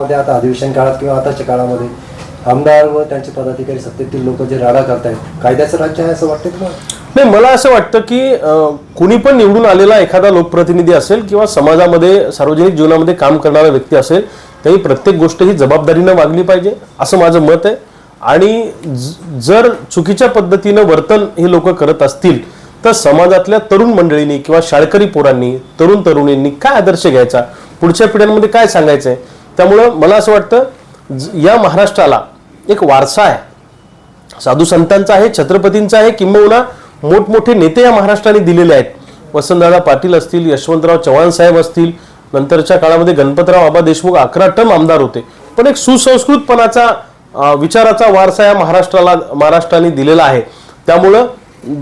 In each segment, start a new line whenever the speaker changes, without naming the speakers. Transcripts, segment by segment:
मध्ये आता अधिवेशन काळात किंवा आताच्या काळामध्ये आमदार व त्यांचे पदाधिकारी सत्तेतील लोक जे राडा करतायत कायद्याचं राज्य आहे असं वाटतं तुम्हाला?
नाही मला असं वाटतं की अं, कुणी पण निवडून आलेला एखादा लोकप्रतिनिधी असेल किंवा समाजामध्ये सार्वजनिक जीवनामध्ये काम करणारा व्यक्ती असेल त्यांनी प्रत्येक गोष्ट ही जबाबदारीनं वागली पाहिजे असं माझं मत आहे. आणि ज- जर चुकीच्या पद्धतीनं वर्तन हे लोक करत असतील तर समाजातल्या तरुण मंडळींनी किंवा शाळकरी पोरांनी तरुण तरुणींनी काय आदर्श घ्यायचा? पुढच्या पिढ्यांमध्ये काय सांगायचं आहे त्यामुळं मला असं वाटतं ज- या महाराष्ट्राला एक वारसा आहे. साधू संतांचा आहे छत्रपतींचा आहे किंबहुना मोठमोठे नेते या महाराष्ट्राने दिलेले आहेत. वसंतदादा पाटील असतील यशवंतराव चव्हाण साहेब असतील नंतरच्या काळामध्ये गणपतराव आबा देशमुख अकरा टर्म आमदार होते. पण एक सुसंस्कृतपणाचा विचाराचा वारसा या महाराष्ट्राला महाराष्ट्राने दिलेला आहे. त्यामुळं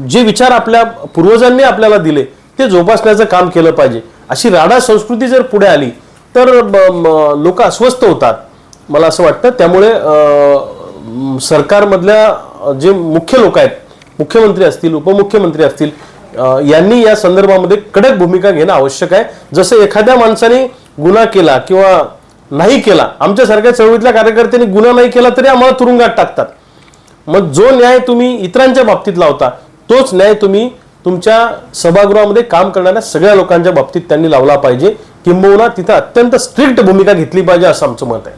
जे विचार आपल्या पूर्वजांनी आपल्याला दिले ते जोपासण्याचं काम केलं पाहिजे. अशी राडा संस्कृती जर पुढे आली तर लोक अस्वस्थ होतात मला असं वाटतं. त्यामुळे सरकारमधल्या जे मुख्य लोक आहेत मुख्यमंत्री असतील उपमुख्यमंत्री असतील यांनी या संदर्भामध्ये कडक भूमिका घेणं आवश्यक आहे. जसं एखाद्या माणसाने गुन्हा केला किंवा नाही केला आमच्यासारख्या चळवळीतल्या कार्यकर्त्यांनी गुन्हा नाही केला तरी आम्हाला तुरुंगात टाकतात. मग जो न्याय तुम्ही इतरांच्या बाबतीत लावता तोच न्याय तुम्ही तुमच्या सभागृहामध्ये काम करणाऱ्या सगळ्या लोकांच्या बाबतीत त्यांनी लावला पाहिजे. किंबहुना तिथं अत्यंत स्ट्रिक्ट भूमिका घेतली पाहिजे असं आमचं मत आहे.